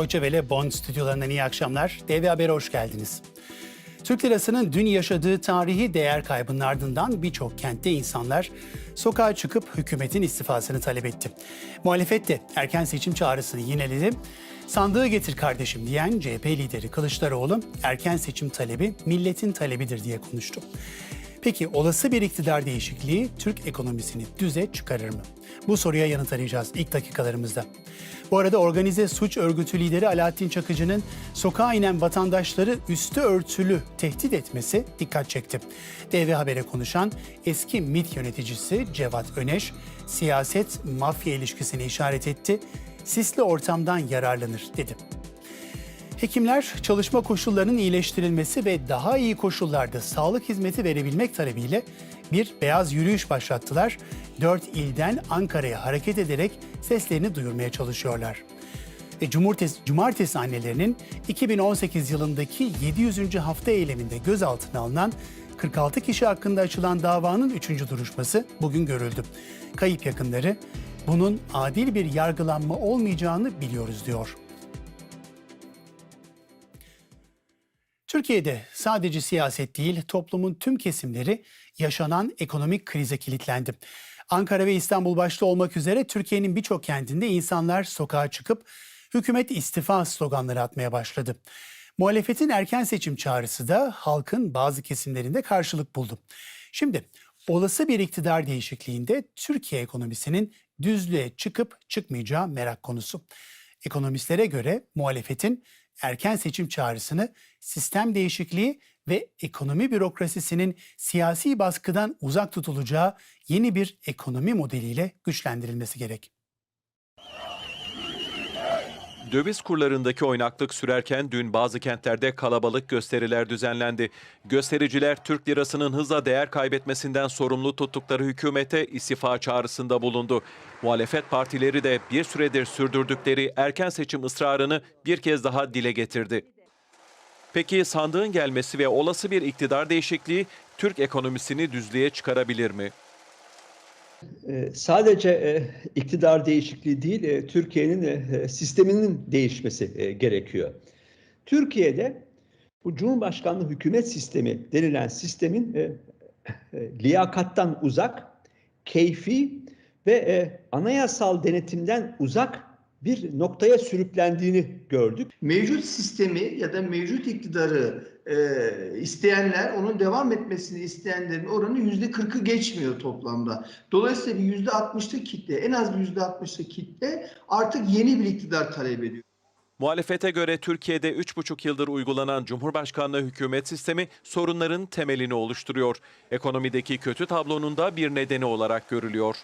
Deutsche Welle Bonn stüdyolarından iyi akşamlar. DV Haber'e hoş geldiniz. Türk lirasının dün yaşadığı tarihi değer kaybının ardından birçok kentte insanlar sokağa çıkıp hükümetin istifasını talep etti. Muhalefet de erken seçim çağrısını yineledi. Sandığı getir kardeşim diyen CHP lideri Kılıçdaroğlu erken seçim talebi milletin talebidir diye konuştu. Peki olası bir iktidar değişikliği Türk ekonomisini düze çıkarır mı? Bu soruya yanıt arayacağız ilk dakikalarımızda. Bu arada organize suç örgütü lideri Alaaddin Çakıcı'nın sokağa inen vatandaşları üstü örtülü tehdit etmesi dikkat çekti. DV Haber'e konuşan eski MİT yöneticisi Cevat Öneş, siyaset mafya ilişkisini işaret etti. Sisli ortamdan yararlanır dedi. Hekimler çalışma koşullarının iyileştirilmesi ve daha iyi koşullarda sağlık hizmeti verebilmek talebiyle bir beyaz yürüyüş başlattılar. Dört ilden Ankara'ya hareket ederek seslerini duyurmaya çalışıyorlar. Ve cumartesi, cumartesi annelerinin 2018 yılındaki 700. hafta eyleminde gözaltına alınan 46 kişi hakkında açılan davanın 3. duruşması bugün görüldü. Kayıp yakınları bunun adil bir yargılanma olmayacağını biliyoruz diyor. Türkiye'de sadece siyaset değil, toplumun tüm kesimleri yaşanan ekonomik krize kilitlendi. Ankara ve İstanbul başta olmak üzere Türkiye'nin birçok kentinde insanlar sokağa çıkıp hükümet istifa sloganları atmaya başladı. Muhalefetin erken seçim çağrısı da halkın bazı kesimlerinde karşılık buldu. Şimdi olası bir iktidar değişikliğinde Türkiye ekonomisinin düzlüğe çıkıp çıkmayacağı merak konusu. Ekonomistlere göre muhalefetin erken seçim çağrısını sistem değişikliği ve ekonomi bürokrasisinin siyasi baskıdan uzak tutulacağı yeni bir ekonomi modeliyle güçlendirilmesi gerek. Döviz kurlarındaki oynaklık sürerken dün bazı kentlerde kalabalık gösteriler düzenlendi. Göstericiler Türk lirasının hızla değer kaybetmesinden sorumlu tuttukları hükümete istifa çağrısında bulundu. Muhalefet partileri de bir süredir sürdürdükleri erken seçim ısrarını bir kez daha dile getirdi. Peki sandığın gelmesi ve olası bir iktidar değişikliği Türk ekonomisini düzlüğe çıkarabilir mi? Ee, Sadece e, iktidar değişikliği değil, e, Türkiye'nin e, sisteminin değişmesi gerekiyor. Türkiye'de bu Cumhurbaşkanlığı hükümet sistemi denilen sistemin liyakattan uzak, keyfi ve anayasal denetimden uzak bir noktaya sürüklendiğini gördük. mevcut sistemi ya da mevcut iktidarı e, isteyenler, onun devam etmesini isteyenlerin oranı yüzde 40'ı geçmiyor toplamda. Dolayısıyla bir yüzde 60'lık kitle, en az bir yüzde 60'lık kitle artık yeni bir iktidar talep ediyor. Muhalefete göre Türkiye'de 3,5 yıldır uygulanan Cumhurbaşkanlığı hükümet sistemi sorunların temelini oluşturuyor. Ekonomideki kötü tablonun da bir nedeni olarak görülüyor.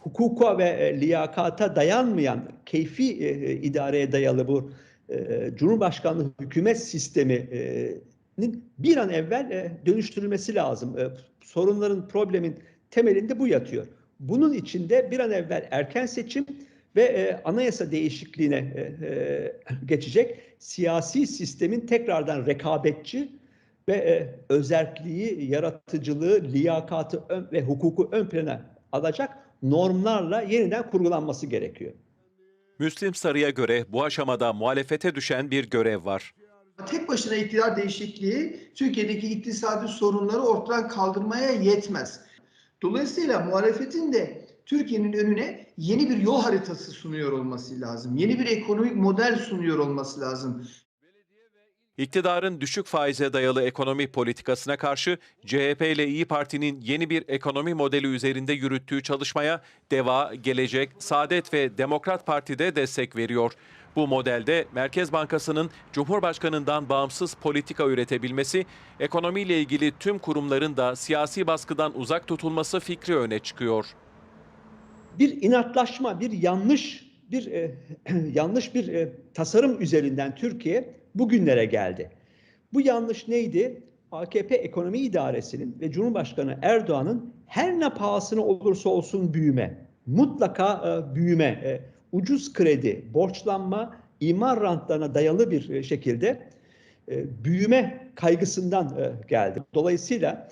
hukuka ve e, liyakata dayanmayan, keyfi e, idareye dayalı bu e, Cumhurbaşkanlığı hükümet sisteminin bir an evvel e, dönüştürülmesi lazım. E, sorunların, problemin temelinde bu yatıyor. Bunun içinde bir an evvel erken seçim ve e, anayasa değişikliğine e, e, geçecek siyasi sistemin tekrardan rekabetçi ve e, özerkliği, yaratıcılığı, liyakatı ve hukuku ön plana alacak normlarla yeniden kurgulanması gerekiyor. Müslim Sarı'ya göre bu aşamada muhalefete düşen bir görev var. Tek başına iktidar değişikliği Türkiye'deki iktisadi sorunları ortadan kaldırmaya yetmez. Dolayısıyla muhalefetin de Türkiye'nin önüne yeni bir yol haritası sunuyor olması lazım. Yeni bir ekonomik model sunuyor olması lazım. İktidarın düşük faize dayalı ekonomi politikasına karşı CHP ile İyi Parti'nin yeni bir ekonomi modeli üzerinde yürüttüğü çalışmaya DEVA, Gelecek, Saadet ve Demokrat Parti de destek veriyor. Bu modelde Merkez Bankası'nın Cumhurbaşkanı'ndan bağımsız politika üretebilmesi, ekonomiyle ilgili tüm kurumların da siyasi baskıdan uzak tutulması fikri öne çıkıyor. bir inatlaşma, bir yanlış, bir e, yanlış bir e, tasarım üzerinden Türkiye bugünlere geldi. Bu yanlış neydi? AKP Ekonomi İdaresi'nin ve Cumhurbaşkanı Erdoğan'ın her ne pahasına olursa olsun büyüme, mutlaka e, büyüme, e, ucuz kredi, borçlanma, imar rantlarına dayalı bir e, şekilde e, büyüme kaygısından e, geldi. Dolayısıyla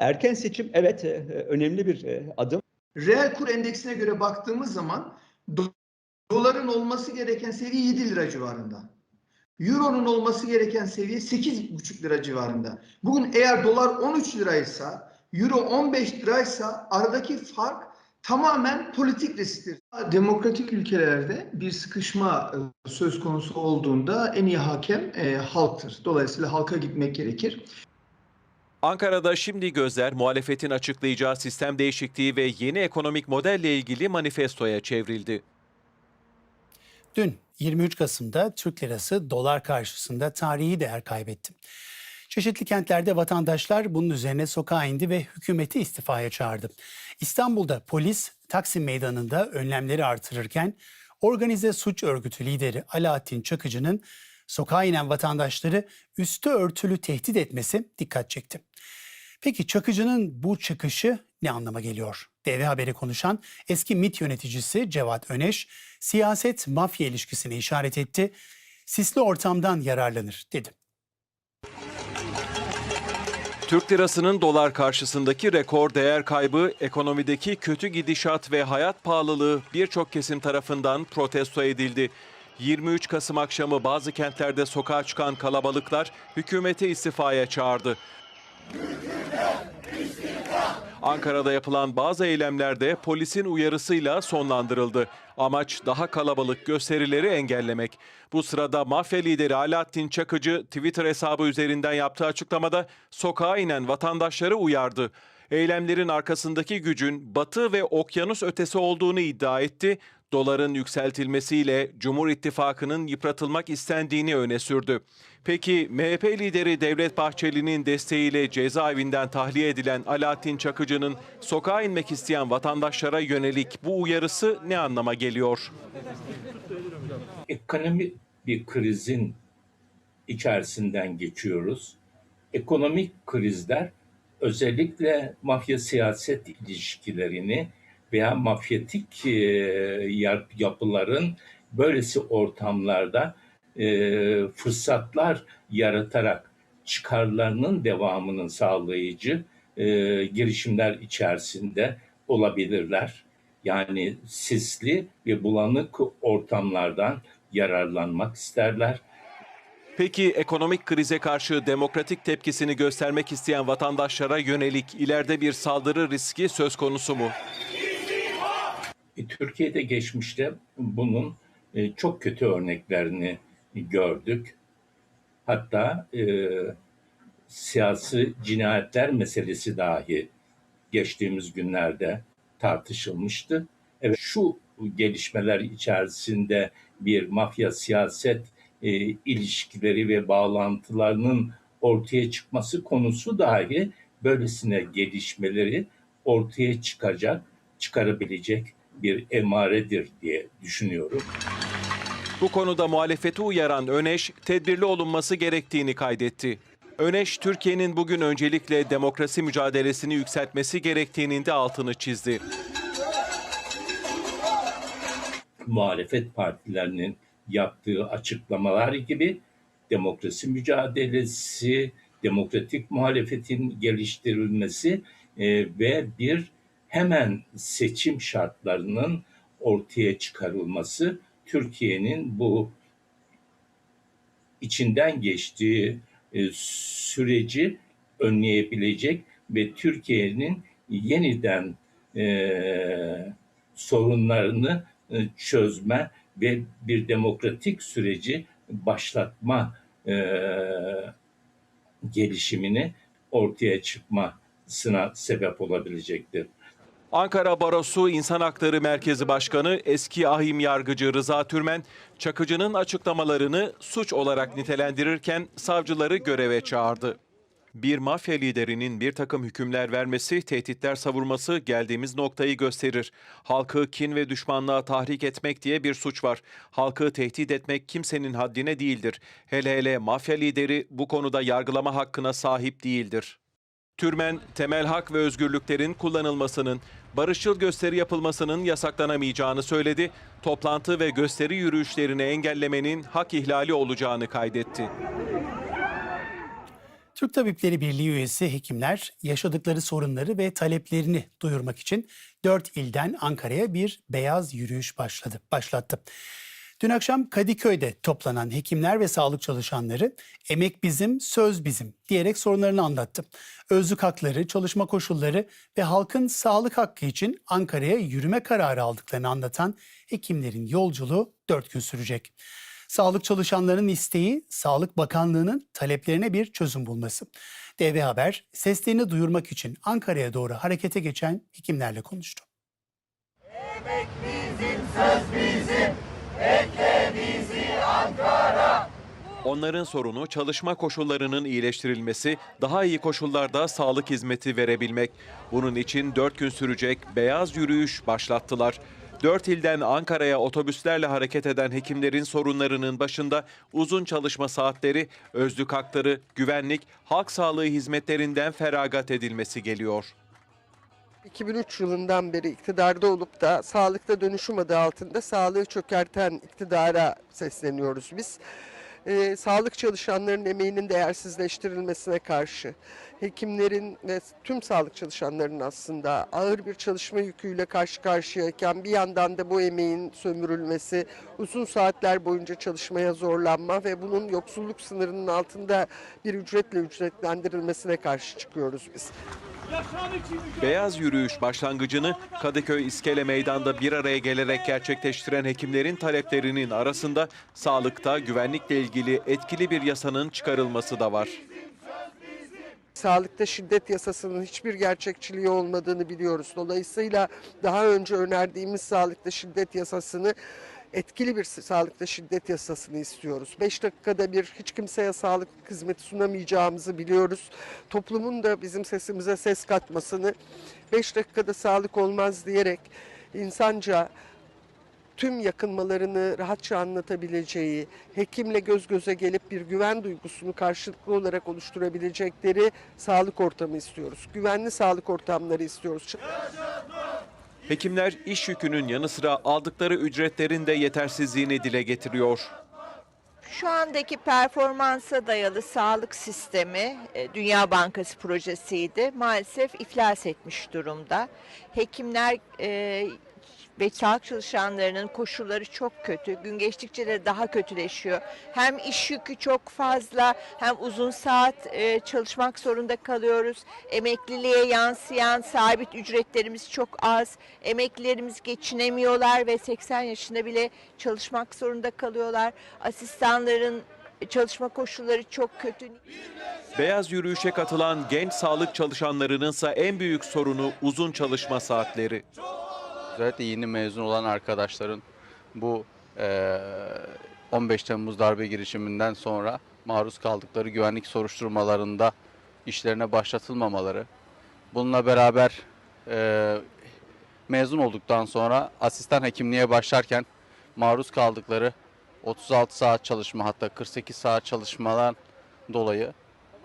erken seçim evet e, önemli bir e, adım. Reel kur endeksine göre baktığımız zaman do- Doların olması gereken seviye 7 lira civarında. Euro'nun olması gereken seviye 8,5 lira civarında. Bugün eğer dolar 13 liraysa, Euro 15 liraysa aradaki fark tamamen politik risktir. Demokratik ülkelerde bir sıkışma e, söz konusu olduğunda en iyi hakem e, halktır. Dolayısıyla halka gitmek gerekir. Ankara'da şimdi gözler muhalefetin açıklayacağı sistem değişikliği ve yeni ekonomik modelle ilgili manifestoya çevrildi. Dün 23 Kasım'da Türk lirası dolar karşısında tarihi değer kaybetti. Çeşitli kentlerde vatandaşlar bunun üzerine sokağa indi ve hükümeti istifaya çağırdı. İstanbul'da polis Taksim Meydanı'nda önlemleri artırırken organize suç örgütü lideri Alaaddin Çakıcı'nın sokağa inen vatandaşları üstü örtülü tehdit etmesi dikkat çekti. Peki Çakıcı'nın bu çıkışı ne anlama geliyor? DV Haber'e konuşan eski MİT yöneticisi Cevat Öneş, siyaset mafya ilişkisini işaret etti. Sisli ortamdan yararlanır dedi. Türk lirasının dolar karşısındaki rekor değer kaybı, ekonomideki kötü gidişat ve hayat pahalılığı birçok kesim tarafından protesto edildi. 23 Kasım akşamı bazı kentlerde sokağa çıkan kalabalıklar hükümeti istifaya çağırdı. Ankara'da yapılan bazı eylemlerde polisin uyarısıyla sonlandırıldı. Amaç daha kalabalık gösterileri engellemek. Bu sırada mafya lideri Alaaddin Çakıcı Twitter hesabı üzerinden yaptığı açıklamada sokağa inen vatandaşları uyardı. Eylemlerin arkasındaki gücün batı ve okyanus ötesi olduğunu iddia etti. Doların yükseltilmesiyle Cumhur İttifakı'nın yıpratılmak istendiğini öne sürdü. Peki MHP lideri Devlet Bahçeli'nin desteğiyle cezaevinden tahliye edilen Alaaddin Çakıcı'nın sokağa inmek isteyen vatandaşlara yönelik bu uyarısı ne anlama geliyor? ekonomik bir krizin içerisinden geçiyoruz. Ekonomik krizler özellikle mafya siyaset ilişkilerini veya mafyatik yap- yapıların böylesi ortamlarda fırsatlar yaratarak çıkarlarının devamının sağlayıcı girişimler içerisinde olabilirler. Yani sisli ve bulanık ortamlardan yararlanmak isterler. Peki ekonomik krize karşı demokratik tepkisini göstermek isteyen vatandaşlara yönelik ileride bir saldırı riski söz konusu mu? E, Türkiye'de geçmişte bunun e, çok kötü örneklerini gördük. Hatta e, siyasi cinayetler meselesi dahi geçtiğimiz günlerde tartışılmıştı. Evet şu gelişmeler içerisinde bir mafya siyaset e, ilişkileri ve bağlantılarının ortaya çıkması konusu dahi böylesine gelişmeleri ortaya çıkacak, çıkarabilecek bir emaredir diye düşünüyorum. Bu konuda muhalefeti uyaran Öneş, tedbirli olunması gerektiğini kaydetti. Öneş, Türkiye'nin bugün öncelikle demokrasi mücadelesini yükseltmesi gerektiğinin de altını çizdi. muhalefet partilerinin yaptığı açıklamalar gibi demokrasi mücadelesi, demokratik muhalefetin geliştirilmesi e, ve bir hemen seçim şartlarının ortaya çıkarılması Türkiye'nin bu içinden geçtiği e, süreci önleyebilecek ve Türkiye'nin yeniden e, sorunlarını e, çözme ve bir demokratik süreci başlatma e, gelişimini ortaya çıkmasına sebep olabilecektir. Ankara Barosu İnsan Hakları Merkezi Başkanı eski ahim yargıcı Rıza Türmen, Çakıcı'nın açıklamalarını suç olarak nitelendirirken savcıları göreve çağırdı. Bir mafya liderinin bir takım hükümler vermesi, tehditler savurması geldiğimiz noktayı gösterir. Halkı kin ve düşmanlığa tahrik etmek diye bir suç var. Halkı tehdit etmek kimsenin haddine değildir. Hele hele mafya lideri bu konuda yargılama hakkına sahip değildir. Türmen, temel hak ve özgürlüklerin kullanılmasının, barışçıl gösteri yapılmasının yasaklanamayacağını söyledi. Toplantı ve gösteri yürüyüşlerini engellemenin hak ihlali olacağını kaydetti. Türk Tabipleri Birliği üyesi hekimler yaşadıkları sorunları ve taleplerini duyurmak için 4 ilden Ankara'ya bir beyaz yürüyüş başladı, başlattı. Dün akşam Kadıköy'de toplanan hekimler ve sağlık çalışanları emek bizim, söz bizim diyerek sorunlarını anlattı. Özlük hakları, çalışma koşulları ve halkın sağlık hakkı için Ankara'ya yürüme kararı aldıklarını anlatan hekimlerin yolculuğu 4 gün sürecek. Sağlık çalışanlarının isteği Sağlık Bakanlığı'nın taleplerine bir çözüm bulması. DV Haber seslerini duyurmak için Ankara'ya doğru harekete geçen hekimlerle konuştu. Onların sorunu çalışma koşullarının iyileştirilmesi, daha iyi koşullarda sağlık hizmeti verebilmek. Bunun için 4 gün sürecek beyaz yürüyüş başlattılar. 4 ilden Ankara'ya otobüslerle hareket eden hekimlerin sorunlarının başında uzun çalışma saatleri, özlük hakları, güvenlik, halk sağlığı hizmetlerinden feragat edilmesi geliyor. 2003 yılından beri iktidarda olup da sağlıkta dönüşüm adı altında sağlığı çökerten iktidara sesleniyoruz biz. Ee, sağlık çalışanlarının emeğinin değersizleştirilmesine karşı, hekimlerin ve tüm sağlık çalışanlarının aslında ağır bir çalışma yüküyle karşı karşıyayken bir yandan da bu emeğin sömürülmesi, uzun saatler boyunca çalışmaya zorlanma ve bunun yoksulluk sınırının altında bir ücretle ücretlendirilmesine karşı çıkıyoruz biz. Beyaz yürüyüş başlangıcını Kadıköy İskele Meydan'da bir araya gelerek gerçekleştiren hekimlerin taleplerinin arasında sağlıkta güvenlikle ilgili etkili bir yasanın çıkarılması da var. Sağlıkta şiddet yasasının hiçbir gerçekçiliği olmadığını biliyoruz. Dolayısıyla daha önce önerdiğimiz sağlıkta şiddet yasasını etkili bir sağlıkta şiddet yasasını istiyoruz. 5 dakikada bir hiç kimseye sağlık hizmeti sunamayacağımızı biliyoruz. Toplumun da bizim sesimize ses katmasını 5 dakikada sağlık olmaz diyerek insanca tüm yakınmalarını rahatça anlatabileceği, hekimle göz göze gelip bir güven duygusunu karşılıklı olarak oluşturabilecekleri sağlık ortamı istiyoruz. Güvenli sağlık ortamları istiyoruz. Hekimler iş yükünün yanı sıra aldıkları ücretlerin de yetersizliğini dile getiriyor. Şu andaki performansa dayalı sağlık sistemi e, Dünya Bankası projesiydi. Maalesef iflas etmiş durumda. Hekimler e, ve sağlık çalışanlarının koşulları çok kötü. Gün geçtikçe de daha kötüleşiyor. Hem iş yükü çok fazla hem uzun saat e, çalışmak zorunda kalıyoruz. Emekliliğe yansıyan sabit ücretlerimiz çok az. Emeklilerimiz geçinemiyorlar ve 80 yaşında bile çalışmak zorunda kalıyorlar. Asistanların çalışma koşulları çok kötü. Beyaz yürüyüşe katılan genç sağlık çalışanlarının ise en büyük sorunu uzun çalışma saatleri. Özellikle yeni mezun olan arkadaşların bu eee, 15 Temmuz darbe girişiminden sonra maruz kaldıkları güvenlik soruşturmalarında işlerine başlatılmamaları. Bununla beraber eee, mezun olduktan sonra asistan hekimliğe başlarken maruz kaldıkları 36 saat çalışma hatta 48 saat çalışmadan dolayı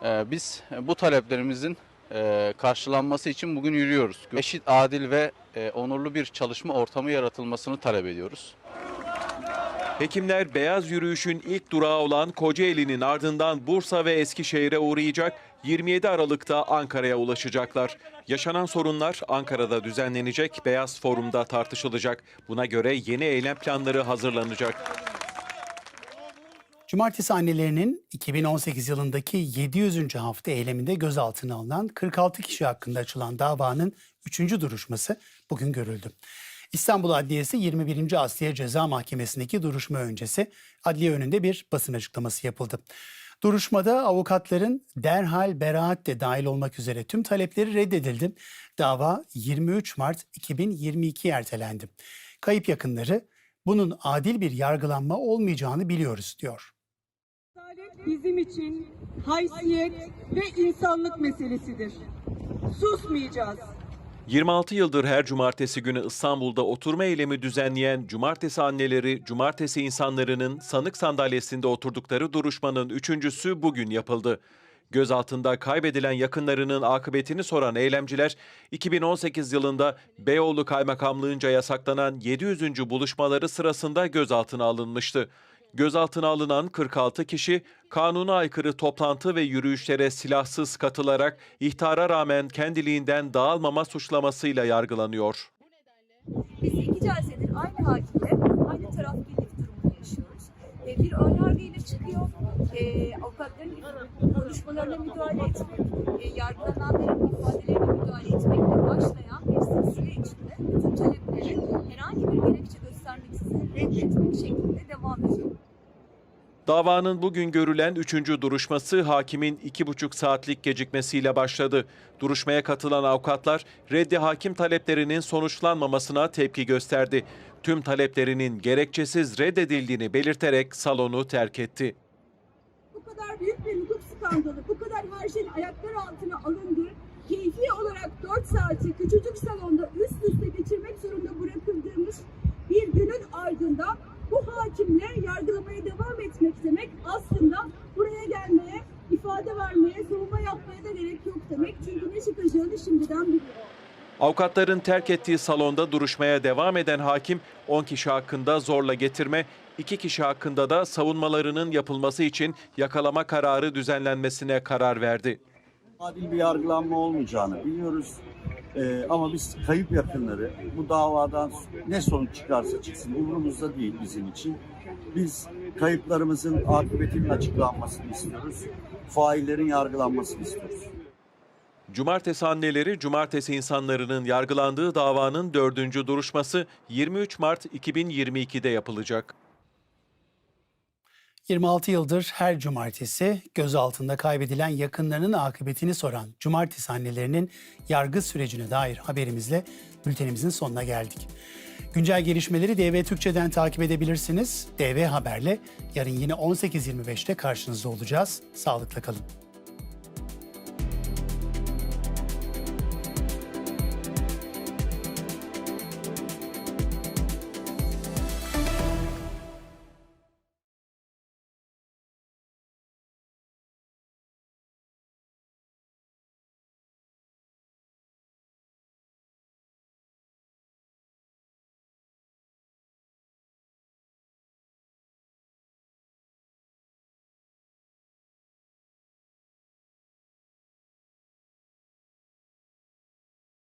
eee, biz bu taleplerimizin eee, karşılanması için bugün yürüyoruz. Eşit, adil ve eee, onurlu bir çalışma ortamı yaratılmasını talep ediyoruz. Hekimler beyaz yürüyüşün ilk durağı olan Kocaeli'nin ardından Bursa ve Eskişehir'e uğrayacak. 27 Aralık'ta Ankara'ya ulaşacaklar. Yaşanan sorunlar Ankara'da düzenlenecek Beyaz Forum'da tartışılacak. Buna göre yeni eylem planları hazırlanacak. Cumartesi annelerinin 2018 yılındaki 700. hafta eyleminde gözaltına alınan 46 kişi hakkında açılan davanın 3. duruşması bugün görüldü. İstanbul Adliyesi 21. Asliye Ceza Mahkemesi'ndeki duruşma öncesi adliye önünde bir basın açıklaması yapıldı. Duruşmada avukatların derhal beraat de dahil olmak üzere tüm talepleri reddedildi. Dava 23 Mart 2022 ertelendi. Kayıp yakınları bunun adil bir yargılanma olmayacağını biliyoruz diyor. Bizim için haysiyet ve insanlık meselesidir. Susmayacağız. 26 yıldır her cumartesi günü İstanbul'da oturma eylemi düzenleyen Cumartesi anneleri, Cumartesi insanlarının sanık sandalyesinde oturdukları duruşmanın üçüncüsü bugün yapıldı. Gözaltında kaybedilen yakınlarının akıbetini soran eylemciler, 2018 yılında Beyoğlu Kaymakamlığınca yasaklanan 700. buluşmaları sırasında gözaltına alınmıştı. Gözaltına alınan 46 kişi kanuna aykırı toplantı ve yürüyüşlere silahsız katılarak ihtara rağmen kendiliğinden dağılmama suçlamasıyla yargılanıyor. Biz iki celsedir aynı hakimle aynı taraf birlik durumunu yaşıyoruz. E, bir önyargıyla çıkıyor, e, avukatların konuşmalarına müdahale etmek, e, yargılananların ifadelerine müdahale etmekle başlayan bir silsile içinde bütün talepleri herhangi bir gerekçe göstermeksizin reddetmek şeklinde. Davanın bugün görülen üçüncü duruşması hakimin iki buçuk saatlik gecikmesiyle başladı. Duruşmaya katılan avukatlar reddi hakim taleplerinin sonuçlanmamasına tepki gösterdi. Tüm taleplerinin gerekçesiz reddedildiğini belirterek salonu terk etti. Bu kadar büyük bir hukuk skandalı, bu kadar her şeyin ayaklar altına alındı. Keyfi olarak 4 saati küçücük salonda üst üste geçirmek zorunda bırakıldığımız bir günün ardından bu hakimle yargılamaya devam etmek demek aslında buraya gelmeye, ifade vermeye, savunma yapmaya da gerek yok demek. Çünkü ne çıkacağını şimdiden biliyor. Avukatların terk ettiği salonda duruşmaya devam eden hakim 10 kişi hakkında zorla getirme, 2 kişi hakkında da savunmalarının yapılması için yakalama kararı düzenlenmesine karar verdi. Adil bir yargılanma olmayacağını biliyoruz. Ee, ama biz kayıp yakınları bu davadan ne sonuç çıkarsa çıksın umurumuzda değil bizim için. Biz kayıplarımızın akıbetinin açıklanmasını istiyoruz. Faillerin yargılanmasını istiyoruz. Cumartesi anneleri, cumartesi insanlarının yargılandığı davanın dördüncü duruşması 23 Mart 2022'de yapılacak. 26 yıldır her cumartesi gözaltında kaybedilen yakınlarının akıbetini soran cumartesi annelerinin yargı sürecine dair haberimizle bültenimizin sonuna geldik. Güncel gelişmeleri DV Türkçe'den takip edebilirsiniz. DV Haber'le yarın yine 18.25'te karşınızda olacağız. Sağlıkla kalın.